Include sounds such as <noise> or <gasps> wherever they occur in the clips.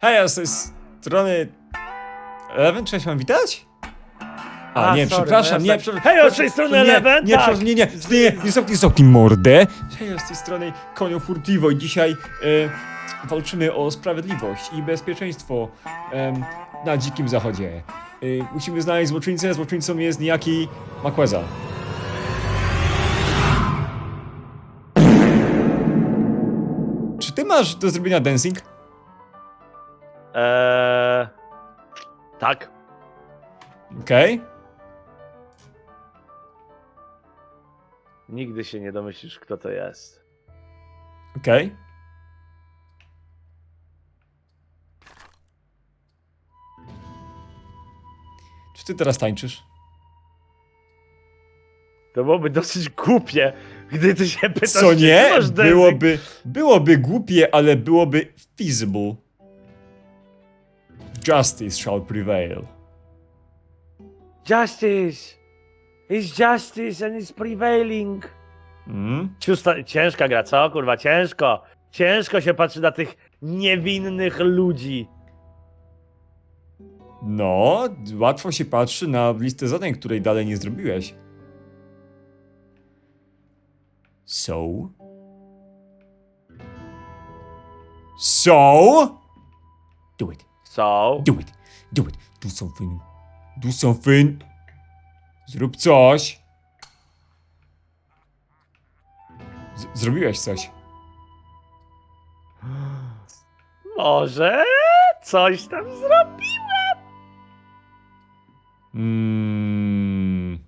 Hej, a z tej strony... Eleven, cześć, mam witać? A, A, nie, sorry, przepraszam, no nie, ja przepraszam. Hej, o, z tej strony nie, Eleven? Nie, Tak. przepraszam, nie, nie, nie, nie, nie, zamknij, zamknij mordę. Hej, z tej strony Konio Furtivo i dzisiaj e, walczymy o sprawiedliwość i bezpieczeństwo em, na Dzikim Zachodzie. E, musimy znaleźć złoczyńcę, złoczyńcą jest niejaki Maqueza. Czy ty masz do zrobienia dancing? Eee, tak. Okej. Nigdy się nie domyślisz, kto to jest. Okej. Czy ty teraz tańczysz? To byłoby dosyć głupie, gdy ty się pytasz, Co czy ty nie? masz dancing. Byłoby, byłoby głupie, ale byłoby feasible. Justice shall prevail. Justice! It's justice and it's prevailing. Mm? Ciusta, ciężka gra, co? Kurwa, ciężko. Ciężko się patrzy na tych niewinnych ludzi. No, łatwo się patrzy na listę zadań, której dalej nie zrobiłeś. So? So? Do it. So? Do it. Do it. Do something. Do something. Zrób coś. Z zrobiłeś coś. Może coś tam zrobi? Mm.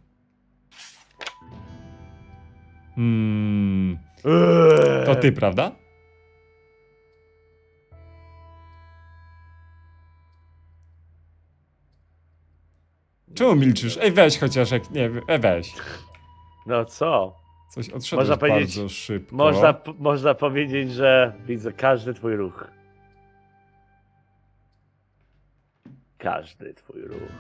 Mm. To ty, prawda? Czemu milczysz? Ej, weź chociaż jak. Nie, e, weź. No co? Coś odszedłeś Można powiedzieć- bardzo szybko. Można, p- można powiedzieć, że widzę każdy twój ruch. Każdy twój ruch.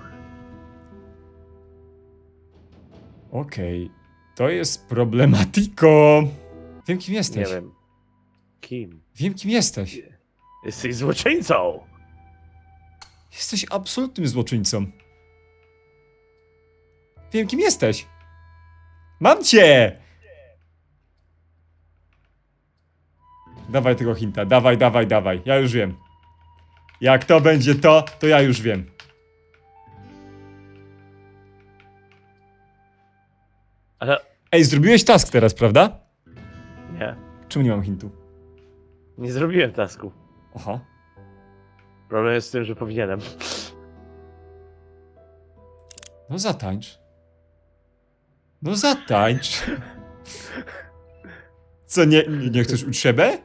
Okej. To jest problematiko. Wiem, kim Nie jesteś. wiem. Kim? Wiem, kim jesteś. Jesteś złoczyńcą! Jesteś absolutnym złoczyńcą. Wiem, kim jesteś. Mam cię! Dawaj tego hinta, dawaj, dawaj, dawaj. Ja już wiem. Jak to będzie to, to ja już wiem. Ale Ej, zrobiłeś task teraz, prawda? nie. Czemu nie mam hintu? Nie zrobiłem tasku. Aha. Problem jest z tym, że powinienem. No zatańcz. No zatańcz. Co, nie, nie, nie chcesz utrzebę?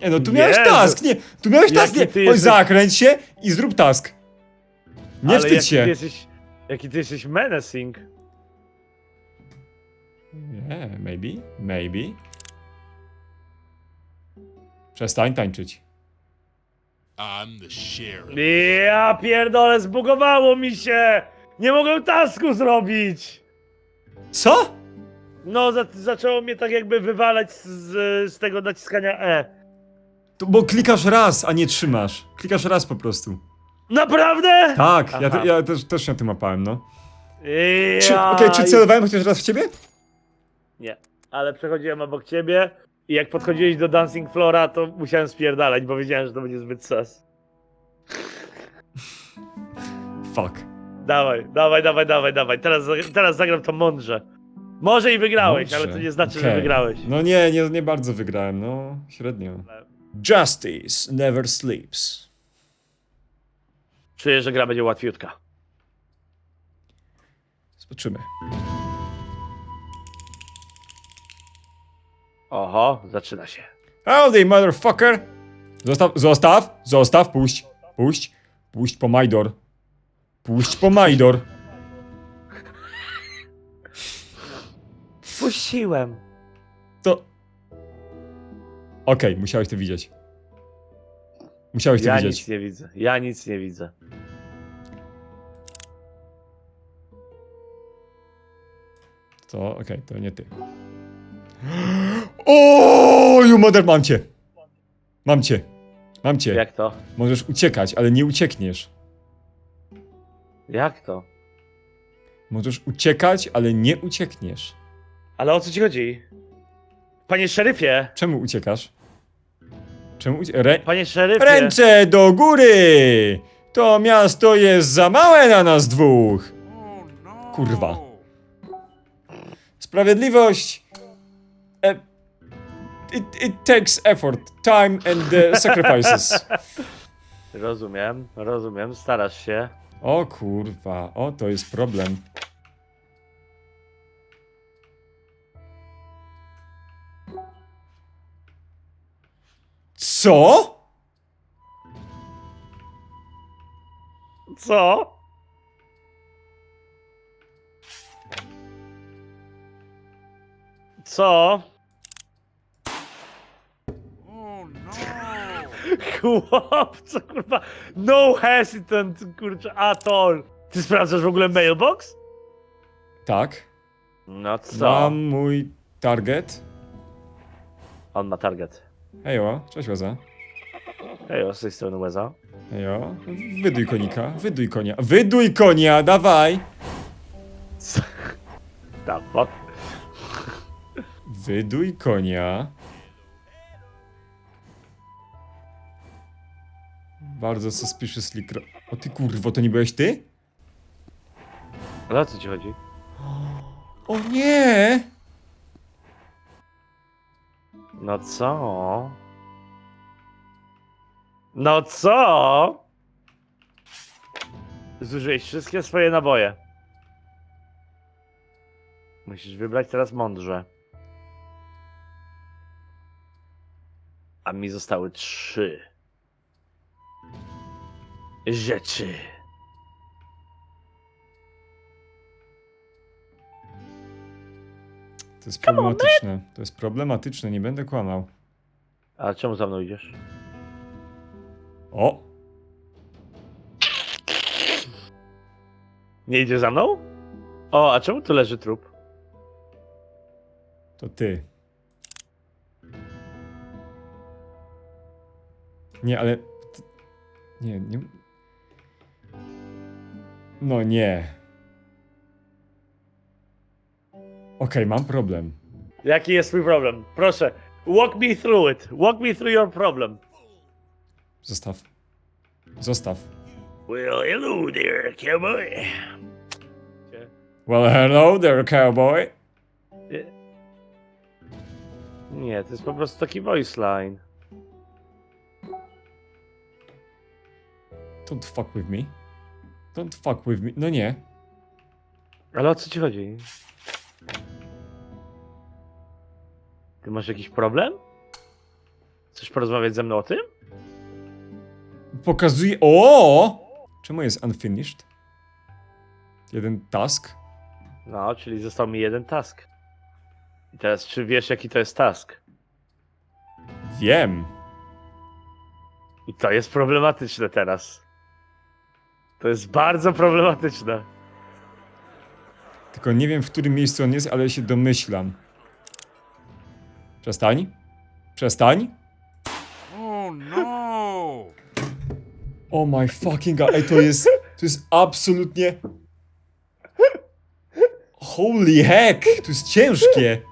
Nie no, tu miałeś no- task, nie, tu miałeś task, nie, ty oj jesteś- zakręć się i zrób task. Nie Ale wstydź jaki się. Ty jesteś, jaki ty jesteś menacing. Yeah, maybe, maybe. Przestań tańczyć. I'm the sheriff. Ja pierdolę, zbugowało mi się! Nie mogę tasku zrobić! Co? No, za, zaczęło mnie tak jakby wywalać z, z tego naciskania E. To, bo klikasz raz, a nie trzymasz. Klikasz raz po prostu. Naprawdę? Tak, ja, Aha. te, ja też, też się na tym łapałem, no. Ja... Czy, okej, czy celowałem chociaż raz w ciebie? Nie, ale przechodziłem obok ciebie i jak podchodziłeś do Dancing Flora, to musiałem spierdalać, bo wiedziałem, że to będzie zbyt sas. Fuck. Dawaj, dawaj, dawaj, dawaj, dawaj. Teraz, teraz zagram to mądrze. Może i wygrałeś, ale to nie znaczy, że okej. wygrałeś. No nie, nie, nie bardzo wygrałem, no średnio. Justice never sleeps. Czuję, że gra będzie łatwiutka. Zobaczymy. Oho, zaczyna się. Howdy, motherfucker! Zostaw, zostaw, zostaw, puść, puść, puść po Majdor. Puść po Majdor. Puściłem. To... Okej, musiałeś to widzieć. Musiałeś to Ja widzieć. nic nie widzę. Ja nic nie widzę. To, okej, to nie ty. <gasps> O, you mother, mam cię. Mam cię. Mam cię. Jak to? Możesz uciekać, ale nie uciekniesz. Jak to? Możesz uciekać, ale nie uciekniesz. Ale o co ci chodzi? Panie szeryfie! Czemu uciekasz? Czemu ucie... Rę... Panie szeryfie! Ręce do góry! To miasto jest za małe na nas dwóch! Kurwa. Sprawiedliwość! E... It, it takes effort, time and uh, sacrifices. <laughs> Rozumiem, rozumiem, starasz się. O kurwa, o to jest problem. Co? Co? Co? Chłop, co kurwa? No hesitant, kurczę, at all. Ty sprawdzasz w ogóle mailbox? Tak. No co? Mam mój target. On ma target. Hejo, cześć Łeza. Ej, z tej strony Łeza. Hejo. Wyduj konika, wyduj konia. Wyduj konia, dawaj! <laughs> Fuck? Wyduj konia. Bardzo suspiciously kro... O ty kurwo, to nie byłeś ty? Ale o co ci chodzi? O nie! No co? No co? Zużyłeś wszystkie swoje naboje. Musisz wybrać teraz mądrze. A mi zostały trzy rzeczy. To jest problematyczne. To jest problematyczne, nie będę kłamał. A czemu za mną idziesz? O! Nie idziesz za mną? O, a czemu tu leży trup? To ty. Nie, ale... Nie, nie... No nie. Okej, mam problem. Jaki jest twój problem? Proszę, walk me through it. Walk me through your problem. Zostaw. Zostaw. Well, hello there, cowboy. Well, hello there, cowboy. Nie, to jest po prostu taki voice line. Don't fuck with me. Don't fuck with me. No nie. Ale o co ci chodzi? Ty masz jakiś problem? Chcesz porozmawiać ze mną o tym? Pokazuje... O! Czemu jest unfinished? Jeden task? No, czyli został mi jeden task. I teraz, czy wiesz, jaki to jest task? Wiem. I to jest problematyczne teraz. To jest bardzo problematyczne. Tylko nie wiem, w którym miejscu on jest, ale się domyślam. Przestań. Przestań. Oh no! Oh my fucking god. Ej, to jest... To jest absolutnie... Holy heck! To jest ciężkie.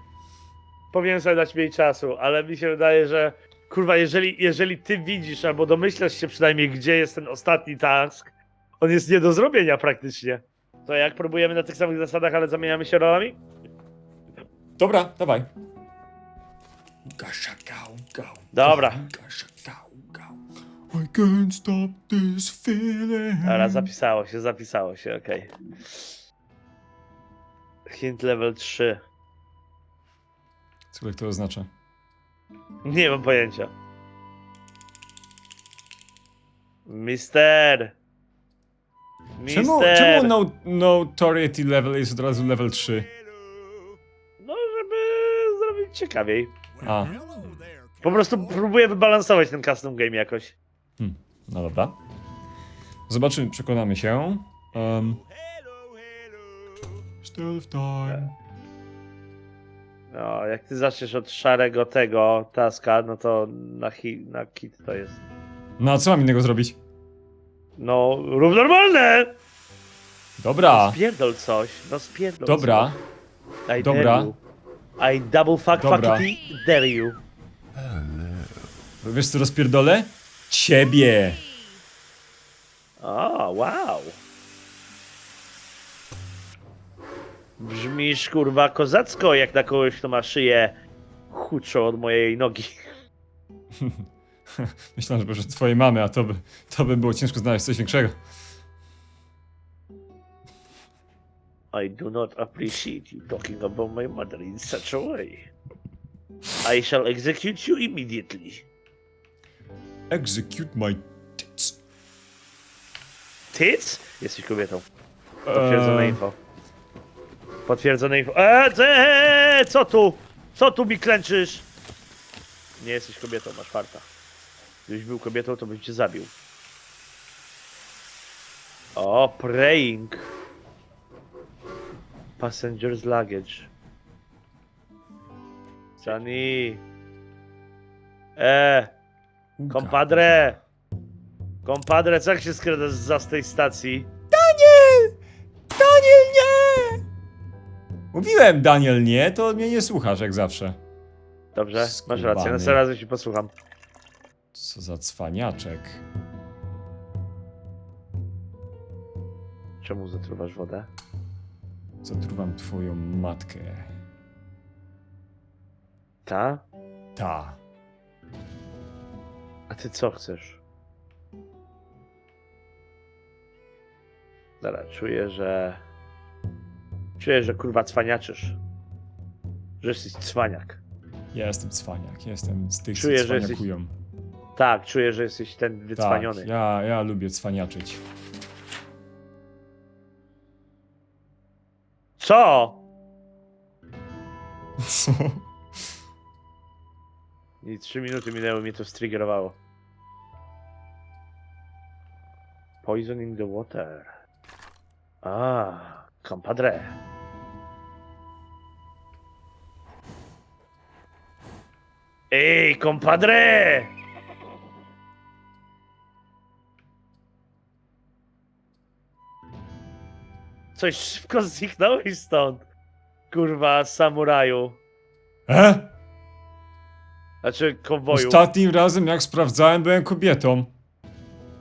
Powinien sobie dać mniej czasu, ale mi się wydaje, że kurwa, jeżeli, jeżeli ty widzisz albo domyślasz się przynajmniej, gdzie jest ten ostatni task, on jest nie do zrobienia praktycznie. To jak próbujemy na tych samych zasadach, ale zamieniamy się rolami? Dobra, dawaj. Gasza, gał, gał. Dobra. Gasza, gał, gał. I can't stop this feeling. Dobra, zapisało się, zapisało się, okej. Hint level 3. Cokolwiek to oznacza. Nie mam pojęcia. Mister! Mister! Czemu, czemu no, notoriety level jest od razu level 3? No, żeby zrobić ciekawiej. A, Po prostu próbuję wybalansować ten custom game jakoś. no dobra. Zobaczymy, przekonamy się. Um, stealth time. No, jak ty zaczniesz od szarego tego taska, no to na, hi, na kit to jest. No a co mam innego zrobić? No, rób normalne! Dobra, Spierdol coś, no spierdol dobra, coś. I dobra. dare you. I double fuck Dobra. fuckity dare you. wiesz co rozpierdolę? Ciebie! O, wow. Brzmisz kurwa kozacko, jak na kogoś, kto ma szyję chudszą od mojej nogi. <laughs> <laughs> Myślałem, że może twojej mamy, a to by, to by było ciężko znaleźć coś większego. I do not appreciate you talking about my mother in such a way. I shall execute you immediately. Execute my tits. Tits? Jesteś kobietą. Potwierdzone Eee, info. Potwierdzone info. Eee, eee, co tu? Co tu mi klęczysz? Nie jesteś kobietą, masz farta. Gdybyś był kobietą, to bym cię zabił. O, praying. Passenger's luggage. Sunny. E, uga. compadre. Compadre, co jak się skradasz za z tej stacji? Daniel! Daniel, nie! Mówiłem, Daniel, nie, to mnie nie słuchasz jak zawsze. Dobrze, masz Skubany. rację, następnym razem się posłucham. Co za cwaniaczek. Czemu zatruwasz wodę? Zatruwam twoją matkę. Ta? Ta. A ty co chcesz? Dobra, czuję, że... Czuję, że kurwa cwaniaczysz. Że jesteś cwaniak. Ja jestem cwaniak, jestem z tych, Czuję, co że jesteś cwaniakują. Tak, czuję, że jesteś ten wycwaniony. Tak, ja, ja lubię cwaniaczyć. Co? Co? I trzy minuty minęły, mnie to striggerowało. Poison in the water. A, compadre. Ej, compadre! Coś szybko zniknąłeś stąd. Kurwa, samuraju. E? Znaczy, konwoju. Ostatnim razem jak sprawdzałem byłem kobietą.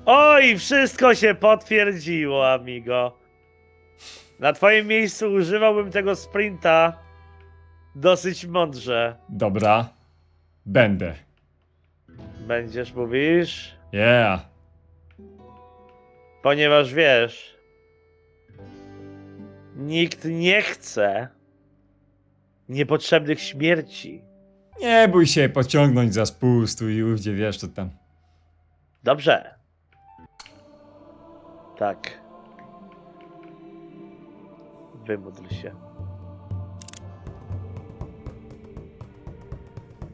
Oj, wszystko się potwierdziło, amigo. Na twoim miejscu używałbym tego sprinta dosyć mądrze. Dobra. Będę. Będziesz, mówisz? Yeah. Ponieważ wiesz, nikt nie chce niepotrzebnych śmierci. Nie bój się pociągnąć za spust tu i ówdzie, wiesz co tam. Dobrze. Tak. Wymódl się.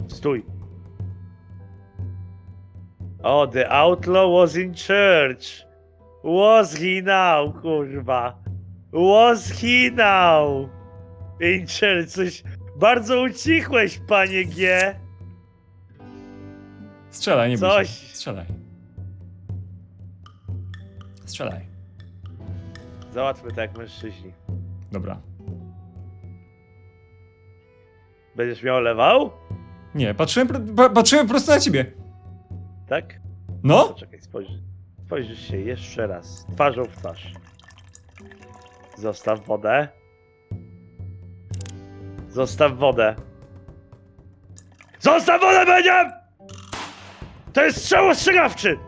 Stój. O, the outlaw was in church. Was he now, kurwa? In church. Coś bardzo ucichłeś, panie G. Strzelaj, nie bój Coś. się. Strzelaj. Strzelaj. Załatwmy tak jak mężczyźni. Dobra. Będziesz miał lewał? Nie, patrzyłem, pa, patrzyłem prosto na ciebie. Tak? No? Poczekaj, spojrzysz. Spojrzysz się jeszcze raz. Twarzą w twarz. Zostaw wodę. Zostaw wodę. Zostaw wodę, będzie! To jest strzał ostrzegawczy!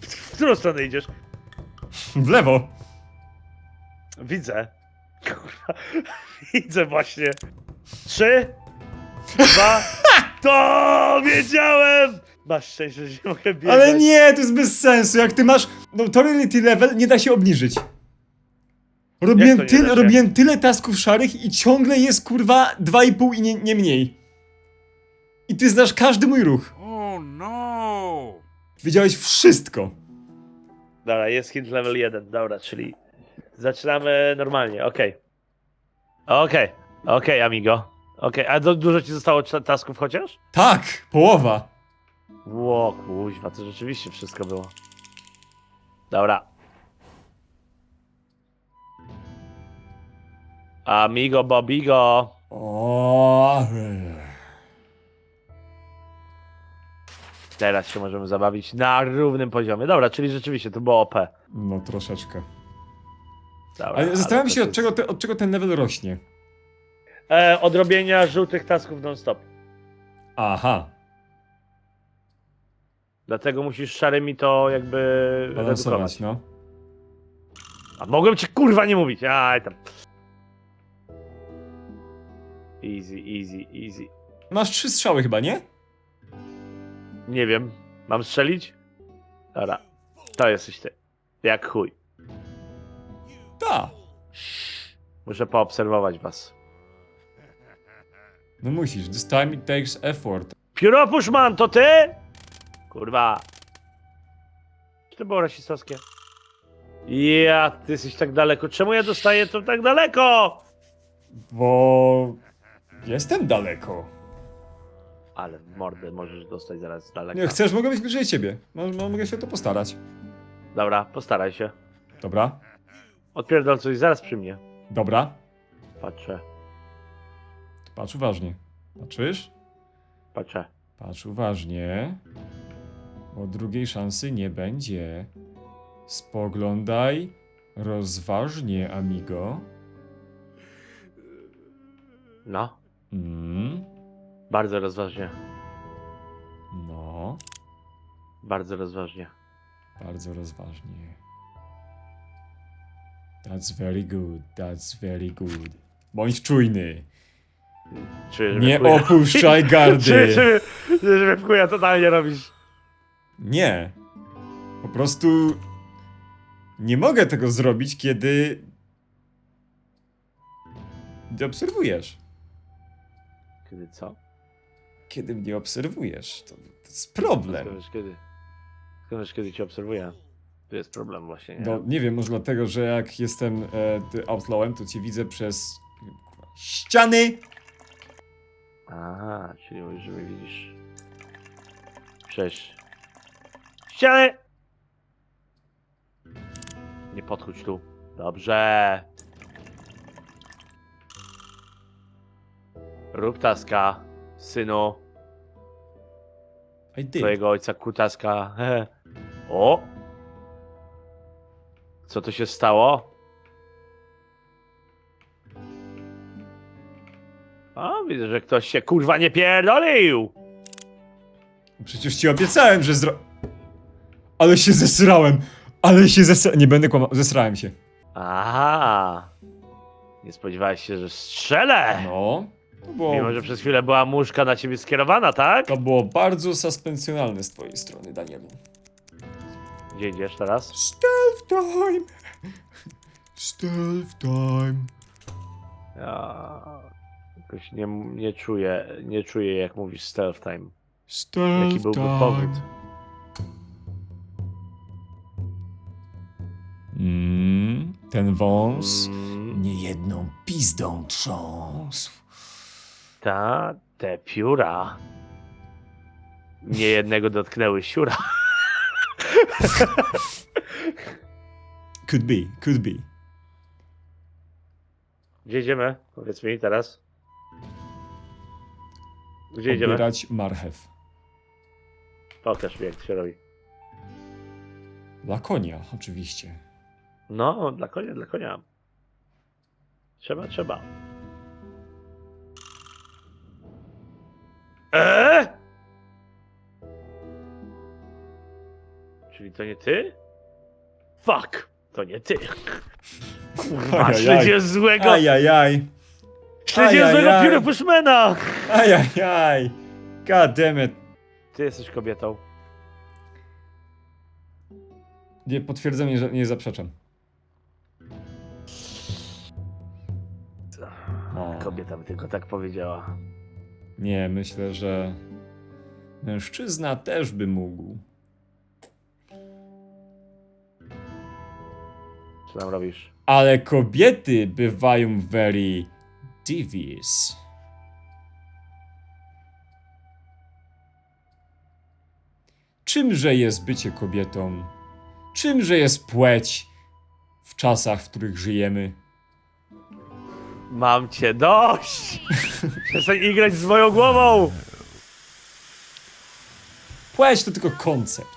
W, w którą stronę idziesz? W lewo. Widzę. Kurwa. <laughs> Widzę właśnie. Trzy, dwa, <laughs> to wiedziałem! Masz szczęście, że nie mogę biegać. Ale nie, to jest bez sensu. Jak ty masz notoriety level, nie da się obniżyć. Robiłem, to nie się? robiłem tyle tasków szarych i ciągle jest kurwa 2,5 i nie, nie mniej. I ty znasz każdy mój ruch. Oh no! Wiedziałeś wszystko. Dobra, jest hit level 1, dobra, czyli zaczynamy normalnie, okej. Okej, okej, amigo. Okej, a do, dużo ci zostało cza- tasków chociaż? Tak, połowa. Ło, kuźwa, to rzeczywiście wszystko było. Dobra. Amigo Bobigo. O, Teraz się możemy zabawić na równym poziomie. Dobra, czyli rzeczywiście to było OP. no troszeczkę. Dobra, Ale zastanawiam to się, jest- od czego, te, od czego ten level rośnie. E, odrobienia żółtych tasków non-stop. Aha, Dlatego musisz szarymi to jakby redukować. balansować, no. A mogłem ci kurwa nie mówić. Aj tam. Easy, easy, easy. Masz trzy strzały chyba, nie? Nie wiem. Mam strzelić? Dobra. To jesteś ty. Jak chuj. Tak. Muszę poobserwować was. No musisz, this time it takes effort. Pióropuszman, to ty? Kurwa. Czy to było rasistowskie? Ja, ty jesteś tak daleko. Czemu ja dostaję to tak daleko? Bo... Jestem daleko. Ale w mordę możesz dostać zaraz z daleka. Nie, chcesz, mogę być bliżej ciebie. Mo- mo- mogę się o to postarać. Dobra, postaraj się. Dobra, Odpierdol coś zaraz przy mnie. dobra. Patrzę, Patrz uważnie. Patrzysz? patrzę. Patrz uważnie. Bo drugiej szansy nie będzie. Spoglądaj rozważnie, amigo. No, Mm, bardzo rozważnie. no, Bardzo rozważnie. bardzo rozważnie. That's very good, that's very good. Bądź czujny. Nie opuszczaj gardy. Czy, czy, czy, że w chuja totalnie robisz? Nie. Po prostu nie mogę tego zrobić, kiedy Gdy obserwujesz. Kiedy co? Kiedy mnie obserwujesz, to, to jest problem. Skąd wiesz kiedy? Skąd wiesz kiedy cię obserwuję? Tu jest problem właśnie, nie? No nie wiem, może dlatego, że jak jestem e, ty outlawem, to cię widzę przez kurwa, ściany. Aha, czyli mówisz, że mnie widzisz. Cześć. Ściany! Nie podchodź tu. Dobrze. Rób taska, synu, I did. twojego ojca kutaska. <laughs> o! Co to się stało? O, widzę, że ktoś się kurwa nie pierdolił! Przecież ci obiecałem, że zro... Ale się zesrałem! Ale się zesrałem! Nie będę kłamał, zesrałem się. Aha! Nie spodziewałeś się, że strzelę! No. To było, Mimo, że przez chwilę była muszka na ciebie skierowana, tak? to było bardzo suspencjonalne z twojej strony, Danielu. Gdzie idziesz teraz? Stealth time! Stealth time. Ja... Jakoś nie, nie czuję, nie czuję jak mówisz stealth time. Stealth Jaki byłby powód? Mm, ten wąs Mm, niejedną pizdą trząsł. ta, te pióra. Nie jednego dotknęły siura. <laughs> Could be, could be. Gdzie idziemy? Powiedz mi teraz. Gdzie idziemy? Obierać marchew. Pokaż mi jak to się robi. Lakonia, oczywiście. No, dla konia, dla konia. Trzeba, trzeba. Eee? Czyli to nie ty? Fuck! To nie ty. Kurwa, Ajajaj. śledziłem złego, Ajajaj. śledziłem złego pióra Pushmana! Ajajaj. God damn it. Ty jesteś kobietą. Nie potwierdzam, nie, nie zaprzeczam. Kobieta by tylko tak powiedziała. Nie, myślę, że mężczyzna też by mógł. Co tam robisz? Ale kobiety bywają very Davis. Czymże jest bycie kobietą? Czymże jest płeć w czasach, w których żyjemy? Mam cię dość! <laughs> Przestań igrać z moją głową! Płeć to tylko koncept.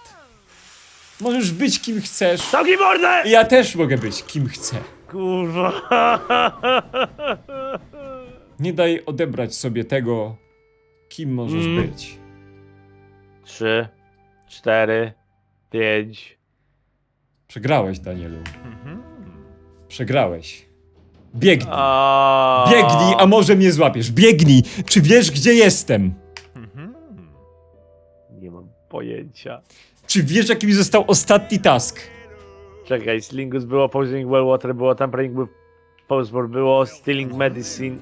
Możesz być kim chcesz. Całki mordę! Ja też mogę być kim chcę. Kurwa. <laughs> Nie daj odebrać sobie tego, kim możesz Mm. być. Trzy, cztery, pięć. Przegrałeś, Danielu. Przegrałeś. Biegnij. A... Biegnij, a może mnie złapiesz. Biegnij! Czy wiesz, gdzie jestem? Nie mam pojęcia. Czy wiesz, jaki mi został ostatni task? Czekaj, Slingus było, Poisoning Well Water było, Tampering with Postboard było, Stealing Medicine.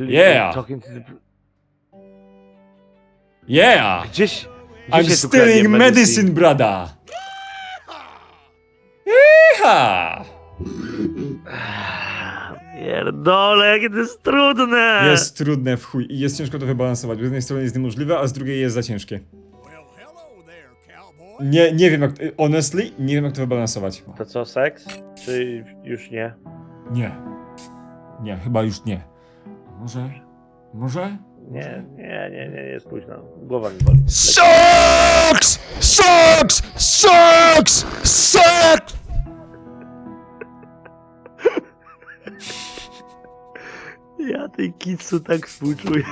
Yeah. Talking to the... Yeah! Gdzieś... I'm gdzie się tu kradnie stealing medicine, brada! Iha! Pierdole, jakie to jest trudne! Jest trudne w chuj i jest ciężko to wybalansować. Z jednej strony jest niemożliwe, a z drugiej jest za ciężkie. Nie, nie wiem jak... Honestly, nie wiem jak to wybalansować. To co, seks? Czy już nie? Nie. Nie, chyba już nie. Może? Może? Nie, nie, nie, nie, jest późno. Głowa mi boli. Sucks! Sucks! Sucks! Sucks! Ja tej kitsu tak współczuję.